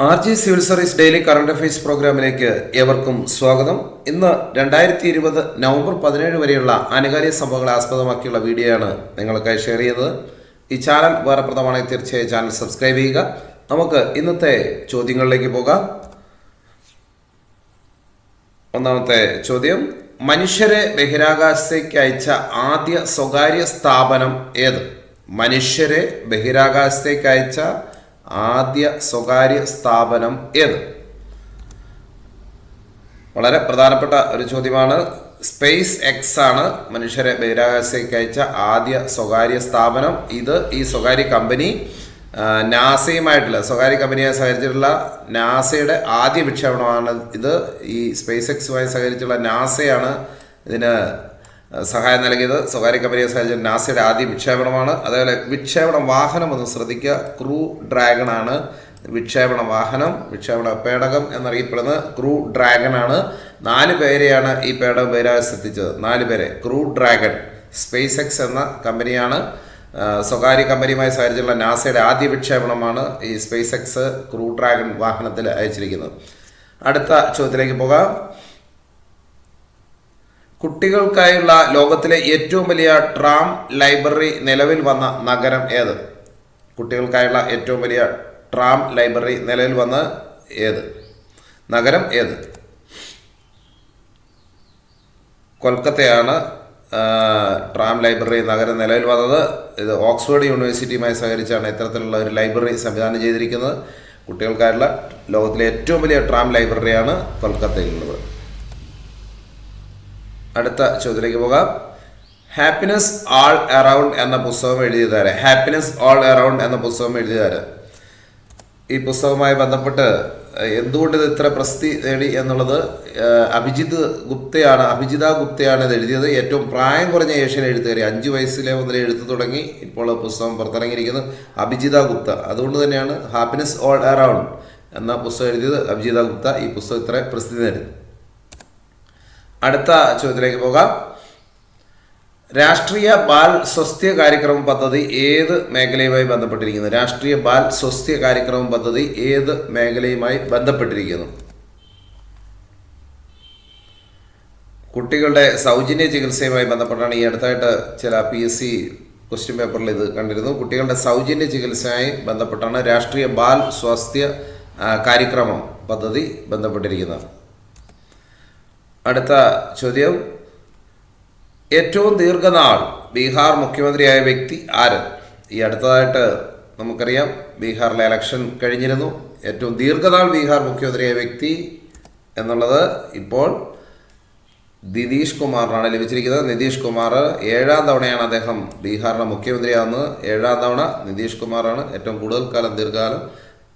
R G civil service daily current affairs പ്രോഗ്രാമിലേക്ക് ഏവർക്കും സ്വാഗതം. ഇന്ന് രണ്ടായിരത്തി ഇരുപത് നവംബർ പതിനേഴ് വരെയുള്ള ആനുകാലിക സംഭവങ്ങളെ ആസ്പദമാക്കിയുള്ള വീഡിയോയാണ് നിങ്ങൾക്കായി ഷെയർ ചെയ്തത്. ഈ ചാനൽ ഉപകാരപ്രദമാണെങ്കിൽ തീർച്ചയായും ചാനൽ സബ്സ്ക്രൈബ് ചെയ്യുക. നമുക്ക് ഇന്നത്തെ ചോദ്യങ്ങളിലേക്ക് പോകാം. ഒന്നാമത്തെ ചോദ്യം മനുഷ്യരെ ബഹിരാകാശത്തേക്ക് അയച്ച ആദ്യ സ്വകാര്യ സ്ഥാപനം ഏത്? മനുഷ്യരെ ബഹിരാകാശത്തേക്ക് അയച്ച ആദ്യ സ്വകാര്യ സ്ഥാപനം ഏത്? വളരെ പ്രധാനപ്പെട്ട ഒരു ചോദ്യമാണ്. സ്പേസ് എക്സ് ആണ് മനുഷ്യരെ ബഹിരാകാശത്തേക്ക് അയച്ച ആദ്യ സ്വകാര്യ സ്ഥാപനം. ഇത് ഈ സ്വകാര്യ കമ്പനി നാസയുമായിട്ടുള്ള സ്വകാര്യ കമ്പനിയെ സഹകരിച്ചിട്ടുള്ള നാസയുടെ ആദ്യ വിക്ഷേപണമാണ് ഇത്. ഈ സ്പേസ് എക്സുമായി സഹകരിച്ചുള്ള നാസയാണ് ഇതിന് സഹായം നൽകിയത് സ്വകാര്യ കമ്പനിയെ സഹായിച്ച നാസയുടെ ആദ്യ വിക്ഷേപണമാണ്. അതേപോലെ വിക്ഷേപണ വാഹനം ഒന്ന് ശ്രദ്ധിക്കുക. ക്രൂ ഡ്രാഗൺ ആണ് വിക്ഷേപണ വാഹനം വിക്ഷേപണ പേടകം എന്നറിയപ്പെടുന്ന ക്രൂ ഡ്രാഗൺ ആണ്. നാല് പേരെയാണ് ഈ പേടകം ബഹിരാകാശത്തെത്തിച്ചത് നാല് പേരെ ക്രൂ ഡ്രാഗൺ സ്പേസ് എക്സ് എന്ന കമ്പനിയാണ്. സ്വകാര്യ കമ്പനിയുമായി സഹകരിച്ചുള്ള നാസയുടെ ആദ്യ വിക്ഷേപണമാണ് ഈ സ്പേസ് എക്സ് ക്രൂ ഡ്രാഗൺ വാഹനത്തിൽ അയച്ചിരിക്കുന്നത്. അടുത്ത ചോദ്യത്തിലേക്ക് പോകാം. കുട്ടികൾക്കായുള്ള ലോകത്തിലെ ഏറ്റവും വലിയ ട്രാം ലൈബ്രറി നിലവിൽ വന്ന നഗരം ഏത്? കുട്ടികൾക്കായുള്ള ഏറ്റവും വലിയ ട്രാം ലൈബ്രറി നിലവിൽ വന്ന ഏത്? നഗരം ഏത്? കൊൽക്കത്തയാണ് ട്രാം ലൈബ്രറി നഗരം നിലവിൽ വന്നത്. ഇത് ഓക്സ്ഫോർഡ് യൂണിവേഴ്സിറ്റിയുമായി സഹകരിച്ചാണ് ഇത്തരത്തിലുള്ള ഒരു ലൈബ്രറി സംവിധാനം ചെയ്തിരിക്കുന്നത്. കുട്ടികൾക്കായുള്ള ലോകത്തിലെ ഏറ്റവും വലിയ ട്രാം ലൈബ്രറിയാണ് കൊൽക്കത്തയിലുള്ളത്. അടുത്ത ചോദ്യത്തിലേക്ക് പോകാം. ഹാപ്പിനെസ് ആൾ അറൗണ്ട് എന്ന പുസ്തകം എഴുതിയതാരെ? ഹാപ്പിനെസ് ആൾ അറൗണ്ട് എന്ന പുസ്തകം എഴുതിയതാരെ? ഈ പുസ്തകവുമായി ബന്ധപ്പെട്ട് എന്തുകൊണ്ട് ഇത് ഇത്ര പ്രസിദ്ധി നേടി എന്നുള്ളത് അഭിജിത് ഗുപ്തയാണ് അഭിജിത ഗുപ്തയാണ് ഇത് എഴുതിയത്. ഏറ്റവും പ്രായം കുറഞ്ഞ ഏഷ്യൻ എഴുത്തുകാരി അഞ്ച് വയസ്സിലെ മുതൽ എഴുത്ത് തുടങ്ങി ഇപ്പോൾ പുസ്തകം പുറത്തിറങ്ങിയിരിക്കുന്നത് അഭിജിത ഗുപ്ത. അതുകൊണ്ട് തന്നെയാണ് ഹാപ്പിനെസ് ഓൾ അറൗണ്ട് എന്ന പുസ്തകം എഴുതിയത് അഭിജിത ഗുപ്ത. ഈ പുസ്തകം ഇത്ര പ്രസിദ്ധി നേടി അടുത്ത ചോദ്യത്തിലേക്ക് പോകാം. രാഷ്ട്രീയ ബാൽ സ്വസ്ഥ്യ കാര്യക്രമ പദ്ധതി ഏത് മേഖലയുമായി ബന്ധപ്പെട്ടിരിക്കുന്നു? രാഷ്ട്രീയ ബാൽ സ്വസ്ഥ്യ കാര്യക്രമ പദ്ധതി ഏത് മേഖലയുമായി ബന്ധപ്പെട്ടിരിക്കുന്നു? കുട്ടികളുടെ സൗജന്യ ചികിത്സയുമായി ബന്ധപ്പെട്ടാണ് ഈ അടുത്തായിട്ട് ചില പി എസ് സി ക്വസ്റ്റ്യൻ പേപ്പറിൽ ഇത് കണ്ടിരുന്നു. കുട്ടികളുടെ സൗജന്യ ചികിത്സയുമായി ബന്ധപ്പെട്ടാണ് രാഷ്ട്രീയ ബാൽ സ്വാസ്ഥ്യ കാര്യക്രമം പദ്ധതി ബന്ധപ്പെട്ടിരിക്കുന്നത്. അടുത്ത ചോദ്യം. ഏറ്റവും ദീർഘനാൾ ബീഹാർ മുഖ്യമന്ത്രിയായ വ്യക്തി ആര്? ഈ അടുത്തതായിട്ട് നമുക്കറിയാം ബീഹാറിലെ ഇലക്ഷൻ കഴിഞ്ഞിരുന്നു. ഏറ്റവും ദീർഘനാൾ ബീഹാർ മുഖ്യമന്ത്രിയായ വ്യക്തി എന്നുള്ളത് ഇപ്പോൾ നിതീഷ് കുമാറിനാണ് ലഭിച്ചിരിക്കുന്നത്. നിതീഷ് കുമാർ ഏഴാം തവണയാണ് അദ്ദേഹം ബീഹാറിന്റെ മുഖ്യമന്ത്രിയാകുന്നത്. ഏഴാം തവണ നിതീഷ് കുമാറാണ് ഏറ്റവും കൂടുതൽ കാലം ദീർഘകാലം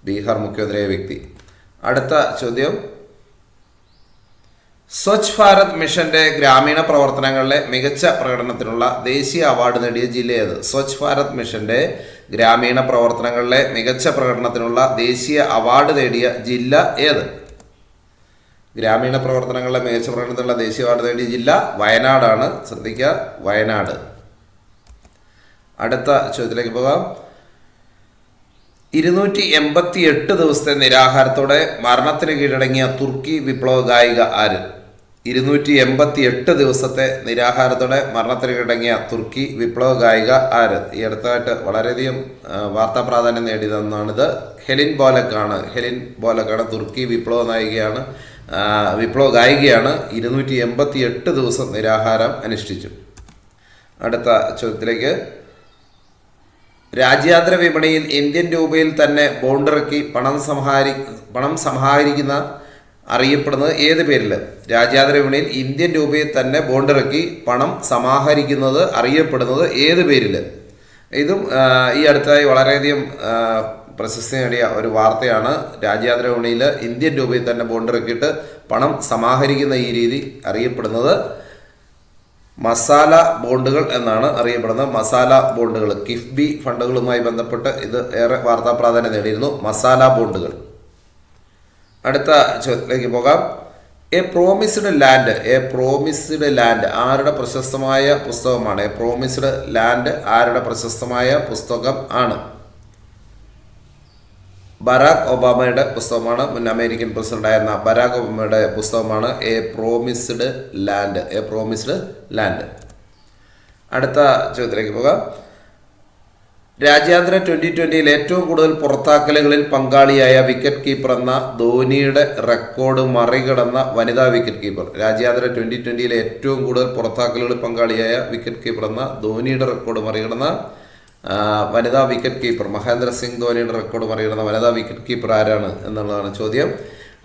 ബീഹാർ മുഖ്യമന്ത്രിയായ വ്യക്തി. അടുത്ത ചോദ്യം. സ്വച്ഛ് ഭാരത് മിഷന്റെ ഗ്രാമീണ പ്രവർത്തനങ്ങളിലെ മികച്ച പ്രകടനത്തിനുള്ള ദേശീയ അവാർഡ് നേടിയ ജില്ല ഏത് സ്വച്ഛ് ഭാരത് മിഷന്റെ ഗ്രാമീണ പ്രവർത്തനങ്ങളിലെ മികച്ച പ്രകടനത്തിനുള്ള ദേശീയ അവാർഡ് നേടിയ ജില്ല ഏത്? ഗ്രാമീണ പ്രവർത്തനങ്ങളിലെ മികച്ച പ്രകടനത്തിനുള്ള ദേശീയ അവാർഡ് നേടിയ ജില്ല വയനാടാണ്. ശ്രദ്ധിക്കുക വയനാട്. അടുത്ത ചോദ്യത്തിലേക്ക് പോകാം. ഇരുന്നൂറ്റി എൺപത്തി എട്ട് ദിവസത്തെ നിരാഹാരത്തോടെ മരണത്തിന് കീഴടങ്ങിയ തുർക്കി വിപ്ലവ ഗായിക ആര്? ഇരുന്നൂറ്റി എൺപത്തി എട്ട് ദിവസത്തെ നിരാഹാരത്തോടെ മരണത്തിന് കിടങ്ങിയ തുർക്കി വിപ്ലവ ഗായിക ആര്? ഈ അടുത്തായിട്ട് വളരെയധികം വാർത്താ പ്രാധാന്യം നേടിയതെന്നാണിത്. ഹെലിൻ ബോലക്കാണ്. ഹെലിൻ ബോലക്കാണ് തുർക്കി വിപ്ലവ നായികയാണ്. വിപ്ലവ ഗായികയാണ്. ഇരുന്നൂറ്റി എൺപത്തി എട്ട് ദിവസം നിരാഹാരം അനുഷ്ഠിച്ചു. അടുത്ത ചോദ്യത്തിലേക്ക്. രാജ്യാന്തര വിപണിയിൽ ഇന്ത്യൻ രൂപയിൽ തന്നെ ബോണ്ടിറക്കി പണം സംഹാരി പണം സമാഹരിക്കുന്ന അറിയപ്പെടുന്നത് ഏത് പേരിൽ രാജ്യാന്തര വിപണിയിൽ ഇന്ത്യൻ രൂപയിൽ തന്നെ ബോണ്ടിറക്കി പണം സമാഹരിക്കുന്നത് അറിയപ്പെടുന്നത് ഏത് പേരിൽ ഇതും ഈ അടുത്തായി വളരെയധികം പ്രശസ്തി നേടിയ ഒരു വാർത്തയാണ്. രാജ്യാന്തര വിപണിയിൽ ഇന്ത്യൻ രൂപയിൽ തന്നെ ബോണ്ടിറക്കിയിട്ട് പണം സമാഹരിക്കുന്ന ഈ രീതി അറിയപ്പെടുന്നത് മസാല ബോണ്ടുകൾ എന്നാണ് അറിയപ്പെടുന്നത്. മസാല ബോണ്ടുകൾ കിഫ്ബി ഫണ്ടുകളുമായി ബന്ധപ്പെട്ട് ഇത് ഏറെ വാർത്താ പ്രാധാന്യം നേടിയിരുന്നു. മസാല ബോണ്ടുകൾ. അടുത്ത ചോദ്യത്തിലേക്ക് പോകാം. A promised land a promised land ആരുടെ പ്രശസ്തമായ പുസ്തകമാണ്? എ പ്രോമിസ്ഡ് ലാൻഡ് ആരുടെ പ്രശസ്തമായ പുസ്തകം ആണ്? ബരാക് ഒബാമയുടെ പുസ്തകമാണ് മുൻ അമേരിക്കൻ പ്രസിഡന്റായിരുന്ന ബരാക് ഒബാമയുടെ പുസ്തകമാണ് a promised land a promised land അടുത്ത ചോദ്യത്തിലേക്ക് പോകാം. രാജ്യാന്തര ട്വന്റി ട്വന്റിയിൽ ഏറ്റവും കൂടുതൽ പുറത്താക്കലുകളിൽ പങ്കാളിയായ വിക്കറ്റ് കീപ്പർ എന്ന ധോനിയുടെ റെക്കോർഡ് മറികടന്ന വനിതാ വിക്കറ്റ് കീപ്പർ. രാജ്യാന്തര ട്വന്റി ട്വന്റിയിലെ ഏറ്റവും കൂടുതൽ പുറത്താക്കലുകളിൽ പങ്കാളിയായ വിക്കറ്റ് കീപ്പർ എന്ന ധോനിയുടെ റെക്കോർഡ് മറികടന്ന വനിതാ വിക്കറ്റ് കീപ്പർ. മഹേന്ദ്ര സിംഗ് ധോനിയുടെ റെക്കോർഡ് മറികടന്ന വനിതാ വിക്കറ്റ് കീപ്പർ ആരാണ് എന്നുള്ളതാണ് ചോദ്യം.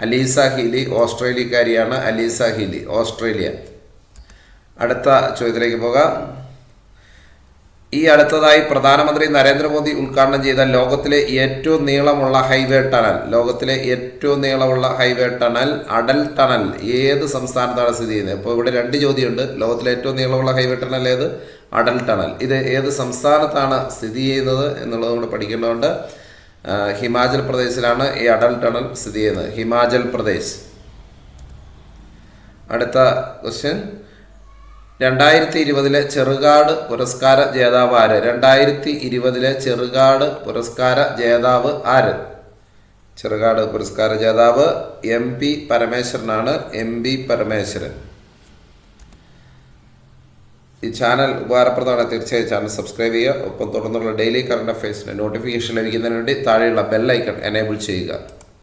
അലീസ ഹീലി ഓസ്ട്രേലിയക്കാരിയാണ് അലീസ ഹീലി ഓസ്ട്രേലിയ. അടുത്ത ചോദ്യത്തിലേക്ക് പോകാം. ഈ അടുത്തതായി പ്രധാനമന്ത്രി നരേന്ദ്രമോദി ഉദ്ഘാടനം ചെയ്ത ലോകത്തിലെ ഏറ്റവും നീളമുള്ള ഹൈവേ ടണൽ ലോകത്തിലെ ഏറ്റവും നീളമുള്ള ഹൈവേ ടണൽ അടൽ ടണൽ ഏത് സംസ്ഥാനത്താണ് സ്ഥിതി ചെയ്യുന്നത്? ഇപ്പോൾ ഇവിടെ രണ്ട് ചോദ്യമുണ്ട്. ലോകത്തിലെ ഏറ്റവും നീളമുള്ള ഹൈവേ ടണൽ ഏത്? അടൽ ടണൽ. ഇത് ഏത് സംസ്ഥാനത്താണ് സ്ഥിതി ചെയ്യുന്നത് എന്നുള്ളത് നമ്മൾ പഠിക്കേണ്ടതുണ്ട്. ഹിമാചൽ പ്രദേശിലാണ് ഈ അടൽ ടണൽ സ്ഥിതി ചെയ്യുന്നത്. ഹിമാചൽ പ്രദേശ്. അടുത്ത ക്വസ്റ്റ്യൻ രണ്ടായിരത്തി ഇരുപതിലെ ചെറുകാട് പുരസ്കാര ജേതാവ് ആര്? രണ്ടായിരത്തി ഇരുപതിലെ ചെറുകാട് പുരസ്കാര ജേതാവ് ആര്? ചെറുകാട് പുരസ്കാര ജേതാവ് M P പരമേശ്വരനാണ്. M P Parameswaran. ഈ ചാനൽ ഉപകാരപ്രദമാണ്. തീർച്ചയായും ചാനൽ സബ്സ്ക്രൈബ് ചെയ്യുക. ഒപ്പം തുടർന്നുള്ള ഡെയിലി കറണ്ട് അഫയേഴ്സിന് നോട്ടിഫിക്കേഷൻ ലഭിക്കുന്നതിന് വേണ്ടി താഴെയുള്ള ബെല്ലൈക്കൺ എനേബിൾ ചെയ്യുക.